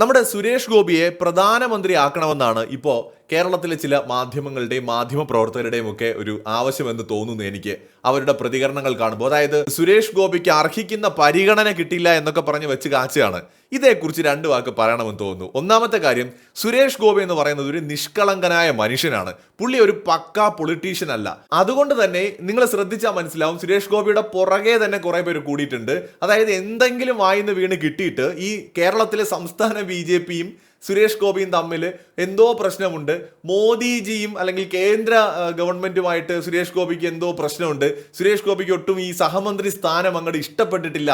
നമ്മുടെ സുരേഷ് ഗോപിയെ പ്രധാനമന്ത്രി ആക്കണമെന്നാണ് ഇപ്പോൾ കേരളത്തിലെ ചില മാധ്യമങ്ങളുടെയും മാധ്യമ പ്രവർത്തകരുടെയും ഒക്കെ ഒരു ആവശ്യമെന്ന് തോന്നുന്നു എനിക്ക്. അവരുടെ പ്രതികരണങ്ങൾ കാണുമ്പോൾ. അതായത് സുരേഷ് ഗോപിക്ക് അർഹിക്കുന്ന പരിഗണന കിട്ടില്ല എന്നൊക്കെ പറഞ്ഞ് വെച്ച് കാച്ചയാണ് ഇതേക്കുറിച്ച് രണ്ട് വാക്ക് പറയണമെന്ന് തോന്നുന്നു. ഒന്നാമത്തെ കാര്യം സുരേഷ് ഗോപി എന്ന് പറയുന്നത് ഒരു നിഷ്കളങ്കനായ മനുഷ്യനാണ്. പുള്ളി ഒരു പക്ക പൊളിറ്റീഷ്യൻ അല്ല. അതുകൊണ്ട് തന്നെ നിങ്ങൾ ശ്രദ്ധിച്ചാൽ മനസ്സിലാവും സുരേഷ് ഗോപിയുടെ പുറകെ തന്നെ കുറെ പേര് കൂടിയിട്ടുണ്ട്. അതായത് എന്തെങ്കിലും വായിന്ന് വീണ് കിട്ടിയിട്ട് ഈ കേരളത്തിലെ സംസ്ഥാന ബി ജെ പിയും സുരേഷ് ഗോപിയും തമ്മിൽ എന്തോ പ്രശ്നമുണ്ട്. മോദിജിയും അല്ലെങ്കിൽ കേന്ദ്ര ഗവൺമെന്റുമായിട്ട് സുരേഷ് ഗോപിക്ക് എന്തോ പ്രശ്നമുണ്ട്. സുരേഷ് ഗോപിക്ക് ഒട്ടും ഈ സഹമന്ത്രി സ്ഥാനം അങ്ങോട്ട് ഇഷ്ടപ്പെട്ടിട്ടില്ല.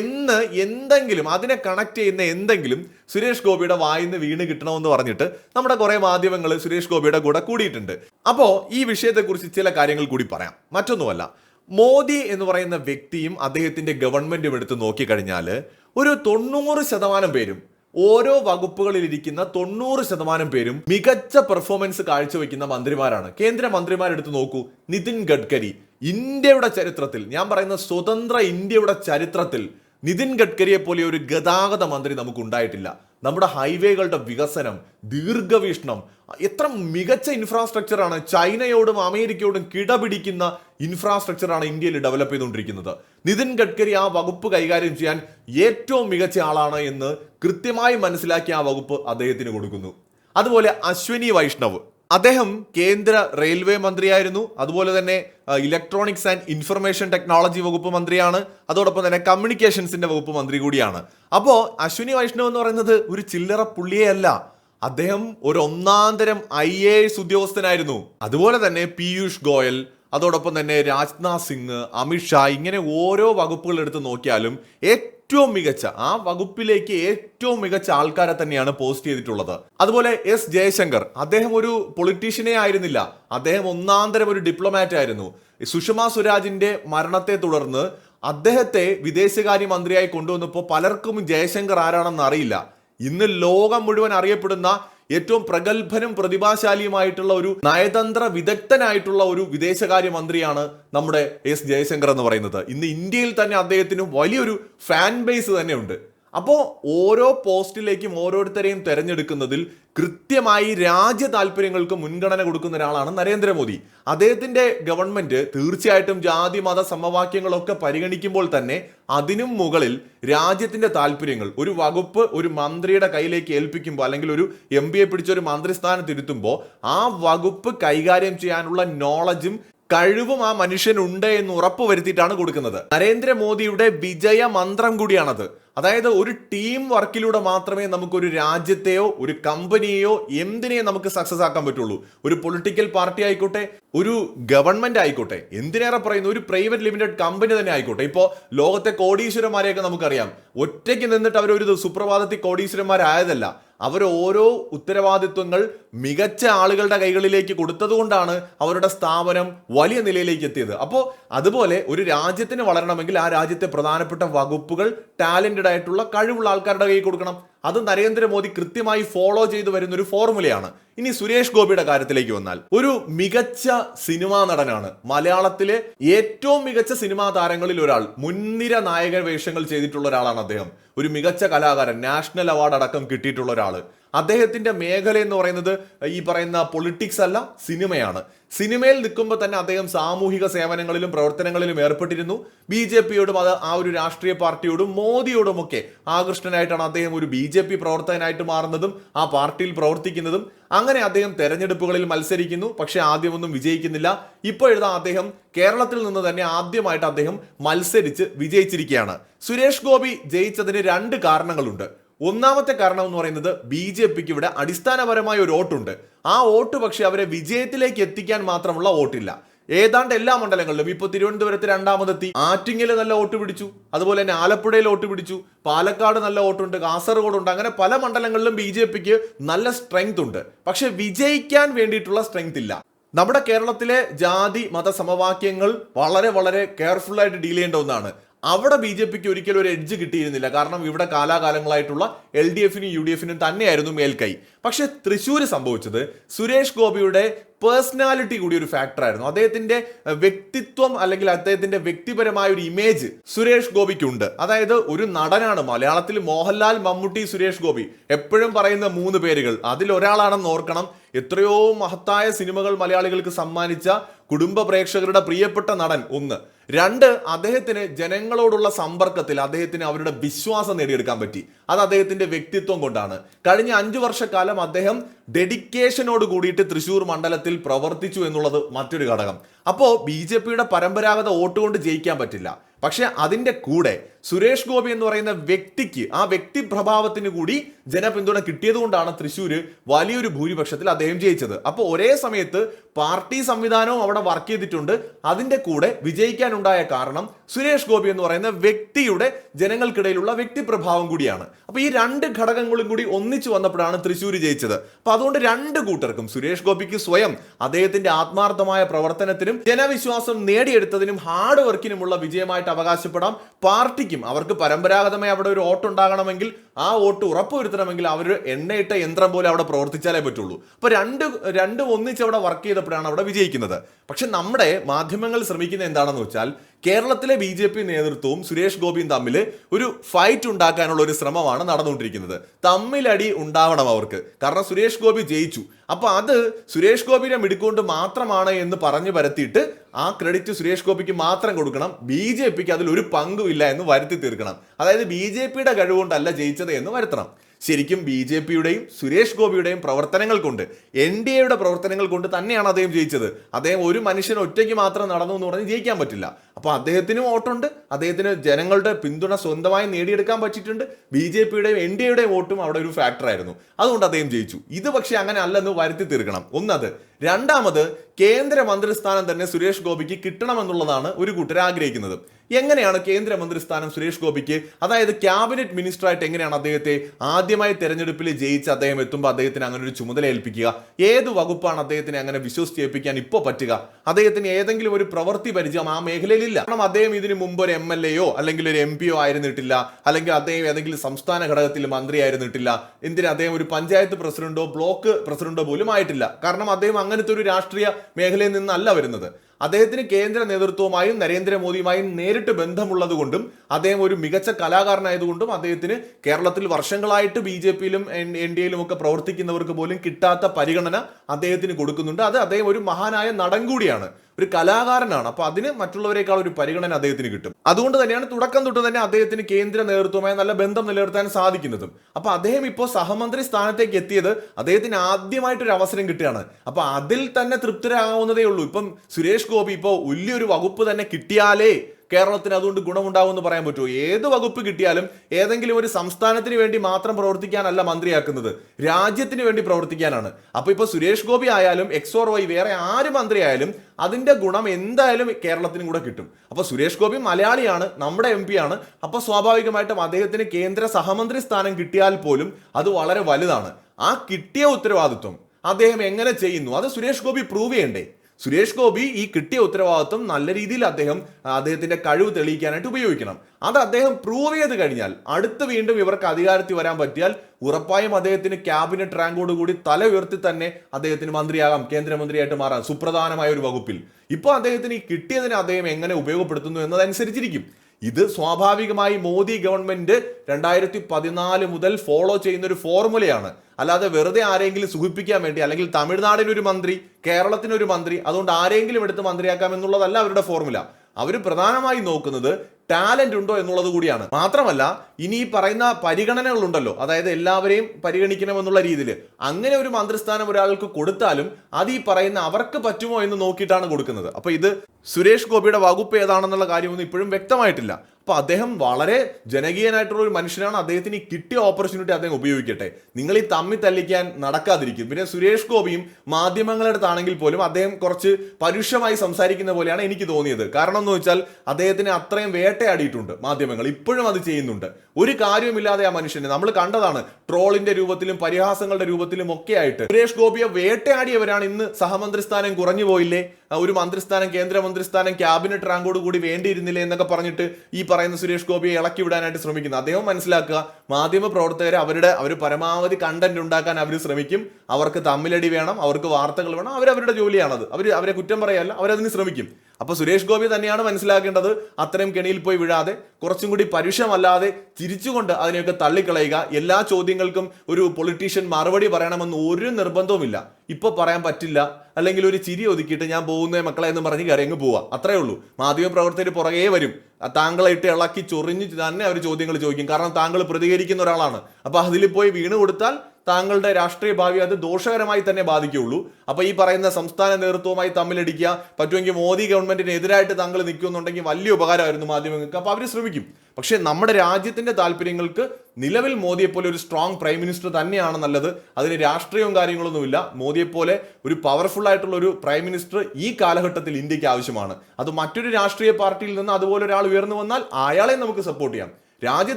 എന്ന് എന്തെങ്കിലും അതിനെ കണക്ട് ചെയ്യുന്ന എന്തെങ്കിലും സുരേഷ് ഗോപിയുടെ വായിന്ന് വീണ് കിട്ടണമെന്ന് പറഞ്ഞിട്ട് നമ്മുടെ കുറേ മാധ്യമങ്ങൾ സുരേഷ് ഗോപിയുടെ കൂടെ കൂടിയിട്ടുണ്ട്. അപ്പോൾ ഈ വിഷയത്തെക്കുറിച്ച് ചില കാര്യങ്ങൾ കൂടി പറയാം. മറ്റൊന്നുമല്ല മോദി എന്ന് പറയുന്ന വ്യക്തിയും അദ്ദേഹത്തിന്റെ ഗവൺമെന്റും എടുത്ത് നോക്കിക്കഴിഞ്ഞാൽ ഒരു തൊണ്ണൂറ് ശതമാനം പേരും ഓരോ വകുപ്പുകളിൽ ഇരിക്കുന്ന തൊണ്ണൂറ് ശതമാനം പേരും മികച്ച പെർഫോമൻസ് കാഴ്ചവെക്കുന്ന മന്ത്രിമാരാണ്. കേന്ദ്ര മന്ത്രിമാരെടുത്ത് നോക്കൂ. നിതിൻ ഗഡ്കരി. ഇന്ത്യയുടെ ചരിത്രത്തിൽ ഞാൻ പറയുന്ന സ്വതന്ത്ര ഇന്ത്യയുടെ ചരിത്രത്തിൽ നിതിൻ ഗഡ്കരിയെ പോലെ ഒരു ഗതാഗത മന്ത്രി നമുക്ക് ഉണ്ടായിട്ടില്ല നമ്മുടെ ഹൈവേകളുടെ വികസനം ദീർഘവീക്ഷണം എത്ര മികച്ച ഇൻഫ്രാസ്ട്രക്ചറാണ് ചൈനയോടും അമേരിക്കയോടും കിടപിടിക്കുന്ന ഇൻഫ്രാസ്ട്രക്ചറാണ് ഇന്ത്യയിൽ ഡെവലപ്പ് ചെയ്തുകൊണ്ടിരിക്കുന്നത്. നിതിൻ ഗഡ്കരി ആ വകുപ്പ് കൈകാര്യം ചെയ്യാൻ ഏറ്റവും മികച്ച ആളാണ് എന്ന് കൃത്യമായി മനസ്സിലാക്കി ആ വകുപ്പ് അദ്ദേഹത്തിന് കൊടുക്കുന്നു. അതുപോലെ അശ്വിനി വൈഷ്ണവ്. അദ്ദേഹം കേന്ദ്ര റെയിൽവേ മന്ത്രിയായിരുന്നു. അതുപോലെ തന്നെ ഇലക്ട്രോണിക്സ് ആൻഡ് ഇൻഫർമേഷൻ ടെക്നോളജി വകുപ്പ് മന്ത്രിയാണ്. അതോടൊപ്പം തന്നെ കമ്മ്യൂണിക്കേഷൻസിന്റെ വകുപ്പ് മന്ത്രി കൂടിയാണ്. അപ്പോൾ അശ്വിനി വൈഷ്ണവ് എന്ന് പറയുന്നത് ഒരു ചില്ലറ പുള്ളിയേ അല്ല. അദ്ദേഹം ഒരു ഒന്നാന്തരം ഐ എ എസ് ഉദ്യോഗസ്ഥനായിരുന്നു. അതുപോലെ തന്നെ പീയൂഷ് ഗോയൽ അതോടൊപ്പം തന്നെ രാജ്നാഥ് സിംഗ് അമിത്ഷാ ഇങ്ങനെ ഓരോ വകുപ്പുകൾ എടുത്ത് നോക്കിയാലും ഏറ്റവും മികച്ച ആ വകുപ്പിലേക്ക് ഏറ്റവും മികച്ച ആൾക്കാരെ തന്നെയാണ് പോസ്റ്റ് ചെയ്തിട്ടുള്ളത്. അതുപോലെ എസ് ജയശങ്കർ അദ്ദേഹം ഒരു പൊളിറ്റീഷ്യനെ ആയിരുന്നില്ല. അദ്ദേഹം ഒന്നാന്തരം ഒരു ഡിപ്ലോമാറ്റ് ആയിരുന്നു. സുഷമ സ്വരാജിന്റെ മരണത്തെ തുടർന്ന് അദ്ദേഹത്തെ വിദേശകാര്യ മന്ത്രിയായി കൊണ്ടുവന്നപ്പോൾ പലർക്കും ജയശങ്കർ ആരാണെന്ന് അറിയില്ല. ഇന്ന് ലോകം മുഴുവൻ അറിയപ്പെടുന്ന ഏറ്റവും പ്രഗത്ഭനും പ്രതിഭാശാലിയുമായിട്ടുള്ള ഒരു നയതന്ത്ര വിദഗ്ധനായിട്ടുള്ള ഒരു വിദേശകാര്യ മന്ത്രിയാണ് നമ്മുടെ എസ് ജയശങ്കർ എന്ന് പറയുന്നത്. ഇന്ന് ഇന്ത്യയിൽ തന്നെ അദ്ദേഹത്തിന് വലിയൊരു ഫാൻ ബേസ് തന്നെയുണ്ട് അപ്പോൾ ഓരോ പോസ്റ്റിലേക്കും ഓരോരുത്തരെയും തെരഞ്ഞെടുക്കുന്നതിൽ കൃത്യമായി രാജ്യ താല്പര്യങ്ങൾക്ക് മുൻഗണന കൊടുക്കുന്ന ഒരാളാണ് നരേന്ദ്രമോദി. അദ്ദേഹത്തിന്റെ ഗവൺമെന്റ് തീർച്ചയായിട്ടും ജാതി മത സമവാക്യങ്ങളൊക്കെ പരിഗണിക്കുമ്പോൾ തന്നെ അതിനും മുകളിൽ രാജ്യത്തിന്റെ താല്പര്യങ്ങൾ ഒരു വകുപ്പ് ഒരു മന്ത്രിയുടെ കയ്യിലേക്ക് ഏൽപ്പിക്കുമ്പോൾ അല്ലെങ്കിൽ ഒരു എം പിയെ പിടിച്ച ഒരു മന്ത്രിസ്ഥാനത്തിരുത്തുമ്പോൾ ആ വകുപ്പ് കൈകാര്യം ചെയ്യാനുള്ള നോളജും കഴിവും ആ മനുഷ്യനുണ്ട് എന്ന് ഉറപ്പ് വരുത്തിയിട്ടാണ് കൊടുക്കുന്നത്. നരേന്ദ്രമോദിയുടെ വിജയ മന്ത്രം കൂടിയാണത്. അതായത് ഒരു ടീം വർക്കിലൂടെ മാത്രമേ നമുക്കൊരു രാജ്യത്തെയോ ഒരു കമ്പനിയെയോ എന്തിനെയോ നമുക്ക് സക്സസ് ആക്കാൻ പറ്റുള്ളൂ. ഒരു പൊളിറ്റിക്കൽ പാർട്ടി ആയിക്കോട്ടെ ഒരു ഗവൺമെന്റ് ആയിക്കോട്ടെ എന്തിനേറെ പറയുന്നു ഒരു പ്രൈവറ്റ് ലിമിറ്റഡ് കമ്പനി തന്നെ ആയിക്കോട്ടെ. ഇപ്പോൾ ലോകത്തെ കോടീശ്വരന്മാരെയൊക്കെ നമുക്കറിയാം. ഒറ്റയ്ക്ക് നിന്നിട്ട് അവർ ഒരു സുപ്രഭാതത്തിൽ കോടീശ്വരന്മാരായതല്ല. അവർ ഓരോ ഉത്തരവാദിത്വങ്ങൾ മികച്ച ആളുകളുടെ കൈകളിലേക്ക് കൊടുത്തതുകൊണ്ടാണ് അവരുടെ സ്ഥാപനം വലിയ നിലയിലേക്ക് എത്തിയത്. അപ്പോൾ അതുപോലെ ഒരു രാജ്യത്തിന് വളരണമെങ്കിൽ ആ രാജ്യത്തെ പ്രധാനപ്പെട്ട വകുപ്പുകൾ ടാലന്റഡ് ആയിട്ടുള്ള കഴിവുള്ള ആൾക്കാരുടെ കൈ കൊടുക്കണം. അത് നരേന്ദ്രമോദി കൃത്യമായി ഫോളോ ചെയ്തു വരുന്ന ഒരു ഫോർമുലയാണ് ഇനി സുരേഷ് ഗോപിയുടെ കാര്യത്തിലേക്ക് വന്നാൽ ഒരു മികച്ച സിനിമാ നടനാണ്. മലയാളത്തിലെ ഏറ്റവും മികച്ച സിനിമാ താരങ്ങളിൽ ഒരാൾ മുൻനിര നായക വേഷങ്ങൾ ചെയ്തിട്ടുള്ള ഒരാളാണ് അദ്ദേഹം. ഒരു മികച്ച കലാകാരൻ നാഷണൽ അവാർഡ് അടക്കം കിട്ടിയിട്ടുള്ള ഒരാൾ. അദ്ദേഹത്തിന്റെ മേഖല എന്ന് പറയുന്നത് ഈ പറയുന്ന പൊളിറ്റിക്സ് അല്ല സിനിമയാണ്. സിനിമയിൽ നിൽക്കുമ്പോൾ തന്നെ അദ്ദേഹം സാമൂഹിക സേവനങ്ങളിലും പ്രവർത്തനങ്ങളിലും ഏർപ്പെട്ടിരുന്നു. ബി ജെ പിയോടും അത് ആ ഒരു രാഷ്ട്രീയ പാർട്ടിയോടും മോദിയോടുമൊക്കെ ആകൃഷ്ടനായിട്ടാണ് അദ്ദേഹം ഒരു ബി ജെ പി പ്രവർത്തകനായിട്ട് മാറുന്നതും ആ പാർട്ടിയിൽ പ്രവർത്തിക്കുന്നതും. അങ്ങനെ അദ്ദേഹം തെരഞ്ഞെടുപ്പുകളിൽ മത്സരിക്കുന്നു പക്ഷേ ആദ്യമൊന്നും വിജയിക്കുന്നില്ല. ഇപ്പോൾ അദ്ദേഹം കേരളത്തിൽ നിന്ന് തന്നെ ആദ്യമായിട്ട് അദ്ദേഹം മത്സരിച്ച് വിജയിച്ചിരിക്കുകയാണ്. സുരേഷ് ഗോപി ജയിച്ചതിന് രണ്ട് കാരണങ്ങളുണ്ട്. ഒന്നാമത്തെ കാരണം എന്ന് പറയുന്നത് ബി ജെ പിക്ക് ഇവിടെ അടിസ്ഥാനപരമായ ഒരു വോട്ടുണ്ട്. ആ വോട്ട് പക്ഷെ അവരെ വിജയത്തിലേക്ക് എത്തിക്കാൻ മാത്രമുള്ള വോട്ടില്ല. ഏതാണ്ട് എല്ലാ മണ്ഡലങ്ങളിലും ഇപ്പൊ തിരുവനന്തപുരത്ത് രണ്ടാമതെത്തി ആറ്റിങ്ങൽ നല്ല വോട്ട് പിടിച്ചു. അതുപോലെ തന്നെ ആലപ്പുഴയിൽ വോട്ട് പിടിച്ചു. പാലക്കാട് നല്ല വോട്ടുണ്ട്. കാസർഗോഡ് ഉണ്ട്. അങ്ങനെ പല മണ്ഡലങ്ങളിലും ബി ജെ പിക്ക് നല്ല സ്ട്രെങ്ത് ഉണ്ട്. പക്ഷെ വിജയിക്കാൻ വേണ്ടിയിട്ടുള്ള സ്ട്രെങ്ത് ഇല്ല. നമ്മുടെ കേരളത്തിലെ ജാതി മത സമവാക്യങ്ങൾ വളരെ വളരെ കെയർഫുൾ ആയിട്ട് ഡീൽ ചെയ്യേണ്ട ഒന്നാണ്. അവിടെ ബി ജെ പിക്ക് ഒരിക്കലും ഒരു എഡ്ജ് കിട്ടിയിരുന്നില്ല. കാരണം ഇവിടെ കാലാകാലങ്ങളായിട്ടുള്ള എൽ ഡി എഫിനും യു ഡി എഫിനും തന്നെയായിരുന്നു മേൽക്കൈ. പക്ഷെ തൃശ്ശൂർ സംഭവിച്ചത് സുരേഷ് ഗോപിയുടെ പേഴ്സണാലിറ്റി കൂടി ഒരു ഫാക്ടറായിരുന്നു അദ്ദേഹത്തിന്റെ വ്യക്തിത്വം അല്ലെങ്കിൽ അദ്ദേഹത്തിന്റെ വ്യക്തിപരമായ ഒരു ഇമേജ് സുരേഷ് ഗോപിക്കുണ്ട്. അതായത് ഒരു നടനാണ് മലയാളത്തിൽ മോഹൻലാൽ മമ്മൂട്ടി സുരേഷ് ഗോപി. എപ്പോഴും പറയുന്ന മൂന്ന് പേരുകൾ. അതിൽ ഒരാളാണെന്ന് ഓർക്കണം. എത്രയോ മഹത്തായ സിനിമകൾ മലയാളികൾക്ക് സമ്മാനിച്ച കുടുംബ പ്രേക്ഷകരുടെ പ്രിയപ്പെട്ട നടൻ ഒന്ന്. രണ്ട് അദ്ദേഹത്തിന് ജനങ്ങളോടുള്ള സമ്പർക്കത്തിൽ അദ്ദേഹത്തിന് അവരുടെ വിശ്വാസം നേടിയെടുക്കാൻ പറ്റി. അത് അദ്ദേഹത്തിന്റെ വ്യക്തിത്വം കൊണ്ടാണ്. കഴിഞ്ഞ അഞ്ചു വർഷക്കാലം അദ്ദേഹം ഡെഡിക്കേഷനോട് കൂടിയിട്ട് തൃശൂർ മണ്ഡലത്തിൽ പ്രവർത്തിച്ചു എന്നുള്ളത് മറ്റൊരു ഘടകം. അപ്പോൾ ബി പരമ്പരാഗത വോട്ട് കൊണ്ട് ജയിക്കാൻ പറ്റില്ല. പക്ഷെ അതിന്റെ കൂടെ സുരേഷ് ഗോപി എന്ന് പറയുന്ന വ്യക്തിക്ക് ആ വ്യക്തി പ്രഭാവത്തിന് കൂടി ജനപിന്തുണ കിട്ടിയതുകൊണ്ടാണ് തൃശ്ശൂര് വലിയൊരു ഭൂരിപക്ഷത്തിൽ അദ്ദേഹം ജയിച്ചത്. അപ്പോൾ ഒരേ സമയത്ത് പാർട്ടി സംവിധാനവും അവിടെ വർക്ക് ചെയ്തിട്ടുണ്ട്. അതിന്റെ കൂടെ വിജയിക്കാനുണ്ടായ കാരണം സുരേഷ് ഗോപി എന്ന് പറയുന്ന വ്യക്തിയുടെ ജനങ്ങൾക്കിടയിലുള്ള വ്യക്തിപ്രഭാവം കൂടിയാണ്. അപ്പോൾ ഈ രണ്ട് ഘടകങ്ങളും കൂടി ഒന്നിച്ചു വന്നപ്പോഴാണ് തൃശ്ശൂർ ജയിച്ചത്. അപ്പോൾ അതുകൊണ്ട് രണ്ട് കൂട്ടർക്കും സുരേഷ് ഗോപിക്ക് സ്വയം അദ്ദേഹത്തിന്റെ ആത്മാർത്ഥമായ പ്രവർത്തനത്തിനും ജനവിശ്വാസം നേടിയെടുത്തതിനും ഹാർഡ് വർക്കിനുമുള്ള വിജയമായിട്ട് അവകാശപ്പെടാം. പാർട്ടിക്കും അവർക്ക് പരമ്പരാഗതമായി അവിടെ ഒരു വോട്ട് ഉണ്ടാകണമെങ്കിൽ ആ വോട്ട് ഉറപ്പുവരുത്തണമെങ്കിൽ അവർ എണ്ണയിട്ട യന്ത്രം പോലെ അവിടെ പ്രവർത്തിച്ചാലേ പറ്റുള്ളൂ. അപ്പൊ രണ്ട് രണ്ടും ഒന്നിച്ച് അവിടെ വർക്ക് ചെയ്തപ്പോഴാണ് അവിടെ വിജയിക്കുന്നത്. പക്ഷെ നമ്മുടെ മാധ്യമങ്ങൾ ശ്രമിക്കുന്ന എന്താണെന്ന് വെച്ചാൽ കേരളത്തിലെ ബി ജെ പി നേതൃത്വവും സുരേഷ് ഗോപിയും തമ്മിൽ ഒരു ഫൈറ്റ് ഉണ്ടാക്കാനുള്ള ഒരു ശ്രമമാണ് നടന്നുകൊണ്ടിരിക്കുന്നത്. തമ്മിലടി ഉണ്ടാവണം അവർക്ക്. കാരണം സുരേഷ് ഗോപി ജയിച്ചു. അപ്പോൾ അത് സുരേഷ് ഗോപിയുടെ മിടുക്കൊണ്ട് മാത്രമാണ് എന്ന് പറഞ്ഞു പരത്തിയിട്ട് ആ ക്രെഡിറ്റ് സുരേഷ് ഗോപിക്ക് മാത്രം കൊടുക്കണം. ബി ജെ പിക്ക് അതിൽ ഒരു പങ്കുമില്ല എന്ന് വരുത്തി തീർക്കണം. അതായത് ബി ജെ പിയുടെ കഴിവുകൊണ്ടല്ല ജയിച്ചത് എന്ന് വരുത്തണം. ശരിക്കും ബി ജെ പിയുടെയും സുരേഷ് ഗോപിയുടെയും പ്രവർത്തനങ്ങൾ കൊണ്ട് എൻ ഡി എയുടെ പ്രവർത്തനങ്ങൾ കൊണ്ട് തന്നെയാണ് അദ്ദേഹം ജയിച്ചത്. അദ്ദേഹം ഒരു മനുഷ്യൻ ഒറ്റയ്ക്ക് മാത്രം നടന്നു എന്ന് പറഞ്ഞ് ജയിക്കാൻ പറ്റില്ല. അപ്പോൾ അദ്ദേഹത്തിനും വോട്ടുണ്ട്. അദ്ദേഹത്തിന് ജനങ്ങളുടെ പിന്തുണ സ്വന്തമായി നേടിയെടുക്കാൻ പറ്റിയിട്ടുണ്ട്. ബി ജെ പിയുടെയും എൻ ഡി എയുടെയും വോട്ടും അവിടെ ഒരു ഫാക്ടറായിരുന്നു. അതുകൊണ്ട് അദ്ദേഹം ജയിച്ചു. ഇത് പക്ഷേ അങ്ങനെ അല്ലെന്ന് വരുത്തി തീർക്കണം. ഒന്നത് രണ്ടാമത് കേന്ദ്രമന്ത്രി സ്ഥാനം തന്നെ സുരേഷ് ഗോപിക്ക് കിട്ടണമെന്നുള്ളതാണ് ഒരു കൂട്ടർ ആഗ്രഹിക്കുന്നത്. എങ്ങനെയാണ് കേന്ദ്രമന്ത്രി സ്ഥാനം സുരേഷ് ഗോപിക്ക്? അതായത് ക്യാബിനറ്റ് മിനിസ്റ്ററായിട്ട് എങ്ങനെയാണ് അദ്ദേഹത്തെ ആദ്യമായി തെരഞ്ഞെടുപ്പിൽ ജയിച്ച് അദ്ദേഹം എത്തുമ്പോൾ അദ്ദേഹത്തിന് അങ്ങനെ ഒരു ചുമതല ഏൽപ്പിക്കുക? ഏത് വകുപ്പാണ് അദ്ദേഹത്തിനെ അങ്ങനെ വിശ്വസിച്ച് ഏൽപ്പിക്കാൻ ഇപ്പോൾ പറ്റുക? അദ്ദേഹത്തിന് ഏതെങ്കിലും ഒരു പ്രവൃത്തി പരിചയം ആ മേഖലയിലില്ല. കാരണം അദ്ദേഹം ഇതിനു മുമ്പ് ഒരു എം എൽ എയോ അല്ലെങ്കിൽ ഒരു എം പിയോ ആയിരുന്നിട്ടില്ല. അല്ലെങ്കിൽ അദ്ദേഹം ഏതെങ്കിലും സംസ്ഥാന ഘടകത്തിൽ മന്ത്രി ആയിരുന്നിട്ടില്ല. എന്തിന് അദ്ദേഹം ഒരു പഞ്ചായത്ത് പ്രസിഡന്റോ ബ്ലോക്ക് പ്രസിഡന്റോ പോലും ആയിട്ടില്ല. കാരണം അദ്ദേഹം അങ്ങനത്തെ ഒരു രാഷ്ട്രീയ മേഖലയിൽ നിന്നല്ല വരുന്നത്. അദ്ദേഹത്തിന് കേന്ദ്ര നേതൃത്വവുമായും നരേന്ദ്രമോദിയുമായും നേരിട്ട് ബന്ധമുള്ളതുകൊണ്ടും അദ്ദേഹം ഒരു മികച്ച കലാകാരനായതുകൊണ്ടും അദ്ദേഹത്തിന് കേരളത്തിൽ വർഷങ്ങളായിട്ട് ബി ജെ പിയിലും എൻ ഡി എയിലും ഒക്കെ പ്രവർത്തിക്കുന്നവർക്ക് പോലും കിട്ടാത്ത പരിഗണന അദ്ദേഹത്തിന് കൊടുക്കുന്നുണ്ട്. അത് അദ്ദേഹം ഒരു മഹാനായ നടൻ കൂടിയാണ്. ഒരു കലാകാരനാണ്. അപ്പൊ അതിന് മറ്റുള്ളവരെക്കാൾ ഒരു പരിഗണന അദ്ദേഹത്തിന് കിട്ടും. അതുകൊണ്ട് തന്നെയാണ് തുടക്കം തൊട്ട് തന്നെ അദ്ദേഹത്തിന് കേന്ദ്ര നേതൃത്വമായി നല്ല ബന്ധം നിലനിർത്താൻ സാധിക്കുന്നതും. അപ്പൊ അദ്ദേഹം ഇപ്പോൾ സഹമന്ത്രി സ്ഥാനത്തേക്ക് എത്തിയത് അദ്ദേഹത്തിന് ആദ്യമായിട്ടൊരു അവസരം കിട്ടുകയാണ്. അപ്പൊ അതിൽ തന്നെ തൃപ്തരാകുന്നതേ ഉള്ളൂ. ഇപ്പം സുരേഷ് ഗോപി ഇപ്പോൾ വലിയൊരു വകുപ്പ് തന്നെ കിട്ടിയാലേ കേരളത്തിന് അതുകൊണ്ട് ഗുണമുണ്ടാവുമെന്ന് പറയാൻ പറ്റുമോ? ഏത് വകുപ്പ് കിട്ടിയാലും ഏതെങ്കിലും ഒരു സംസ്ഥാനത്തിന് വേണ്ടി മാത്രം പ്രവർത്തിക്കാനല്ല മന്ത്രിയാക്കുന്നത്. രാജ്യത്തിന് വേണ്ടി പ്രവർത്തിക്കാനാണ്. അപ്പൊ ഇപ്പൊ സുരേഷ് ഗോപി ആയാലും എക്സോർ വൈ വേറെ ആര് മന്ത്രിയായാലും അതിന്റെ ഗുണം എന്തായാലും കേരളത്തിനും കൂടെ കിട്ടും. അപ്പൊ സുരേഷ് ഗോപി മലയാളിയാണ് നമ്മുടെ എം ആണ്. അപ്പൊ സ്വാഭാവികമായിട്ടും അദ്ദേഹത്തിന് കേന്ദ്ര സഹമന്ത്രി സ്ഥാനം കിട്ടിയാൽ പോലും അത് വളരെ വലുതാണ്. ആ കിട്ടിയ ഉത്തരവാദിത്വം അദ്ദേഹം എങ്ങനെ ചെയ്യുന്നു? അത് സുരേഷ് ഗോപി പ്രൂവ് ചെയ്യണ്ടേ? സുരേഷ് ഗോപി ഈ കിട്ടിയ ഉത്തരവാദിത്വം നല്ല രീതിയിൽ അദ്ദേഹം അദ്ദേഹത്തിന്റെ കഴിവ് തെളിയിക്കാനായിട്ട് ഉപയോഗിക്കണം. അത് അദ്ദേഹം പ്രൂവ് ചെയ്ത് കഴിഞ്ഞാൽ അടുത്ത് വീണ്ടും ഇവർക്ക് അധികാരത്തിൽ വരാൻ പറ്റിയാൽ ഉറപ്പായും അദ്ദേഹത്തിന് ക്യാബിനറ്റ് റാങ്കോട് കൂടി തല ഉയർത്തി തന്നെ അദ്ദേഹത്തിന് മന്ത്രിയാകാം കേന്ദ്രമന്ത്രിയായിട്ട് മാറാം സുപ്രധാനമായ ഒരു വകുപ്പിൽ. ഇപ്പോൾ അദ്ദേഹത്തിന് ഈ കിട്ടിയതിനെ അദ്ദേഹം എങ്ങനെ ഉപയോഗപ്പെടുത്തുന്നു എന്നതനുസരിച്ചിരിക്കും. ഇത് സ്വാഭാവികമായി മോദി ഗവൺമെന്റ് രണ്ടായിരത്തി പതിനാല് മുതൽ ഫോളോ ചെയ്യുന്ന ഒരു ഫോർമുലയാണ് അല്ലാതെ വെറുതെ ആരെങ്കിലും സുഖിപ്പിക്കാൻ വേണ്ടി അല്ലെങ്കിൽ തമിഴ്നാടിനൊരു മന്ത്രി കേരളത്തിനൊരു മന്ത്രി അതുകൊണ്ട് ആരെങ്കിലും എടുത്ത് മന്ത്രിയാക്കാം എന്നുള്ളതല്ല അവരുടെ ഫോർമുല. അവർ പ്രധാനമായി നോക്കുന്നത് ടാലന്റ് ഉണ്ടോ എന്നുള്ളത് കൂടിയാണ്. മാത്രമല്ല ഇനി ഈ പറയുന്ന പരിഗണനകളുണ്ടല്ലോ അതായത് എല്ലാവരെയും പരിഗണിക്കണമെന്നുള്ള രീതിയിൽ അങ്ങനെ ഒരു മന്ത്രിസ്ഥാനം ഒരാൾക്ക് കൊടുത്താലും അത് ഈ പറയുന്ന അവർക്ക് പറ്റുമോ എന്ന് നോക്കിയിട്ടാണ് കൊടുക്കുന്നത്. അപ്പൊ ഇത് സുരേഷ് ഗോപിയുടെ വകുപ്പ് ഏതാണെന്നുള്ള കാര്യമൊന്നും ഇപ്പോഴും വ്യക്തമായിട്ടില്ല. അപ്പൊ അദ്ദേഹം വളരെ ജനകീയനായിട്ടുള്ള ഒരു മനുഷ്യനാണ്. അദ്ദേഹത്തിന് കിട്ടിയ ഓപ്പർച്യൂണിറ്റി അദ്ദേഹം ഉപയോഗിക്കട്ടെ. നിങ്ങൾ ഈ തമ്മി തല്ലിക്കാൻ നടക്കാതിരിക്കും. പിന്നെ സുരേഷ് ഗോപിയും മാധ്യമങ്ങളുടെ അടുത്താണെങ്കിൽ പോലും അദ്ദേഹം കുറച്ച് പരുഷമായി സംസാരിക്കുന്ന പോലെയാണ് എനിക്ക് തോന്നിയത്. കാരണം എന്ന് വെച്ചാൽ അദ്ദേഹത്തിന് അത്രയും വേട്ടയാടിയിട്ടുണ്ട് മാധ്യമങ്ങൾ. ഇപ്പോഴും അത് ചെയ്യുന്നുണ്ട്. ഒരു കാര്യവുമില്ലാതെ ആ മനുഷ്യനെ നമ്മൾ കണ്ടതാണ്. ട്രോളിന്റെ രൂപത്തിലും പരിഹാസങ്ങളുടെ രൂപത്തിലും ഒക്കെ ആയിട്ട് സുരേഷ് ഗോപിയെ വേട്ടയാടിയവരാണ് ഇന്ന് സഹമന്ത്രി സ്ഥാനം കുറഞ്ഞു പോയില്ലേ? ഒരു മന്ത്രിസ്ഥാനം കേന്ദ്രമന്ത്രിസ്ഥാനം ക്യാബിനറ്റ് റാങ്കോട് കൂടി വേണ്ടിയിരുന്നില്ലേ എന്നൊക്കെ പറഞ്ഞിട്ട് ഈ പറയുന്ന സുരേഷ് ഗോപിയെ ഇളക്കി വിടാനായിട്ട് ശ്രമിക്കുന്നത്. അദ്ദേഹം മനസ്സിലാക്കുക മാധ്യമ പ്രവർത്തകർ അവരുടെ അവർ പരമാവധി കണ്ടന്റ് ഉണ്ടാക്കാൻ അവർ ശ്രമിക്കും. അവർക്ക് തമ്മിലടി വേണം അവർക്ക് വാർത്തകൾ വേണം അവരവരുടെ ജോലിയാണത്. അവർ അവരെ കുറ്റം പറയല്ല അവരതിന് ശ്രമിക്കും. അപ്പൊ സുരേഷ് ഗോപി തന്നെയാണ് മനസ്സിലാക്കേണ്ടത് അത്രയും കെണിയിൽ പോയി വിഴാതെ കുറച്ചും കൂടി പരുഷമല്ലാതെ തിരിച്ചുകൊണ്ട് അതിനെയൊക്കെ തള്ളിക്കളയുക. എല്ലാ ചോദ്യങ്ങൾക്കും ഒരു പൊളിറ്റീഷ്യൻ മറുപടി പറയണമെന്ന് ഒരു നിർബന്ധവുമില്ല. ഇപ്പൊ പറയാൻ പറ്റില്ല. അല്ലെങ്കിൽ ഒരു ചിരി ഒതുക്കിയിട്ട് ഞാൻ പോകുന്നേ മക്കളെ എന്ന് പറഞ്ഞ് കയറി അങ്ങ് പോവാ. അത്രേ ഉള്ളൂ. മാധ്യമ പ്രവർത്തകർ പുറകെ വരും. താങ്കളെ ഇട്ട് ഇളക്കി ചൊറിഞ്ഞ് തന്നെ അവർ ചോദ്യങ്ങൾ ചോദിക്കും. കാരണം താങ്കൾ പ്രതികരിക്കുന്ന ഒരാളാണ്. അപ്പൊ അതിൽ പോയി വീണ് കൊടുത്താൽ താങ്കളുടെ രാഷ്ട്രീയ ഭാവി അത് ദോഷകരമായി തന്നെ ബാധിക്കുകയുള്ളൂ. അപ്പോൾ ഈ പറയുന്ന സംസ്ഥാന നേതൃത്വവുമായി തമ്മിലടിക്കുക പറ്റുമെങ്കിൽ മോദി ഗവൺമെന്റിന് എതിരായിട്ട് താങ്കൾ നിൽക്കുന്നുണ്ടെങ്കിൽ വലിയ ഉപകാരമായിരുന്നു മാധ്യമങ്ങൾക്ക്. അപ്പോൾ അവർ ശ്രമിക്കും. പക്ഷേ നമ്മുടെ രാജ്യത്തിന്റെ താല്പര്യങ്ങൾക്ക് നിലവിൽ മോദിയെപ്പോലെ ഒരു സ്ട്രോങ് പ്രൈം മിനിസ്റ്റർ തന്നെയാണ് നല്ലത്. അതിന് രാഷ്ട്രീയവും കാര്യങ്ങളൊന്നുമില്ല. മോദിയെപ്പോലെ ഒരു പവർഫുൾ ആയിട്ടുള്ള ഒരു പ്രൈം മിനിസ്റ്റർ ഈ കാലഘട്ടത്തിൽ ഇന്ത്യയ്ക്ക് ആവശ്യമാണ്. അത് മറ്റൊരു രാഷ്ട്രീയ പാർട്ടിയിൽ നിന്ന് അതുപോലെ ഒരാൾ ഉയർന്നു വന്നാൽ അയാളെ നമുക്ക് സപ്പോർട്ട് ചെയ്യാം. രാജ്യ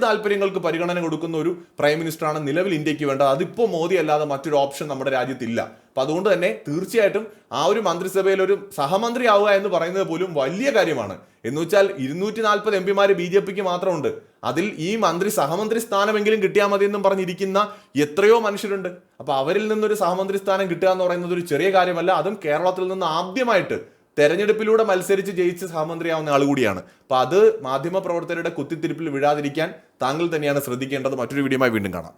താല്പര്യങ്ങൾക്ക് പരിഗണന കൊടുക്കുന്ന ഒരു പ്രൈം മിനിസ്റ്ററാണ് നിലവിൽ ഇന്ത്യയ്ക്ക് വേണ്ടത്. അതിപ്പോൾ മോദി അല്ലാതെ മറ്റൊരു ഓപ്ഷൻ നമ്മുടെ രാജ്യത്തില്ല. അപ്പൊ അതുകൊണ്ട് തന്നെ തീർച്ചയായിട്ടും ആ ഒരു മന്ത്രിസഭയിൽ ഒരു സഹമന്ത്രി ആവുക എന്ന് പറയുന്നത് പോലും വലിയ കാര്യമാണ്. എന്ന് വെച്ചാൽ ഇരുന്നൂറ്റി നാൽപ്പത് എം പിമാര് ബി ജെ പിക്ക് മാത്രമുണ്ട്. അതിൽ ഈ മന്ത്രി സഹമന്ത്രി സ്ഥാനമെങ്കിലും കിട്ടിയാൽ മതി എന്നും പറഞ്ഞിരിക്കുന്ന എത്രയോ മനുഷ്യരുണ്ട്. അപ്പൊ അവരിൽ നിന്നൊരു സഹമന്ത്രി സ്ഥാനം കിട്ടുക എന്ന് പറയുന്നത് ഒരു ചെറിയ കാര്യമല്ല. അതും കേരളത്തിൽ നിന്ന് ആദ്യമായിട്ട് തെരഞ്ഞെടുപ്പിലൂടെ മത്സരിച്ച് ജയിച്ച് സഹമന്ത്രിയാവുന്ന ആൾ കൂടിയാണ്. അപ്പൊ അത് മാധ്യമപ്രവർത്തകരുടെ കുത്തിത്തിരിപ്പിൽ വിഴാതിരിക്കാൻ താങ്കൾ തന്നെയാണ് ശ്രദ്ധിക്കേണ്ടത്. മറ്റൊരു വീഡിയോമായി വീണ്ടും കാണാം.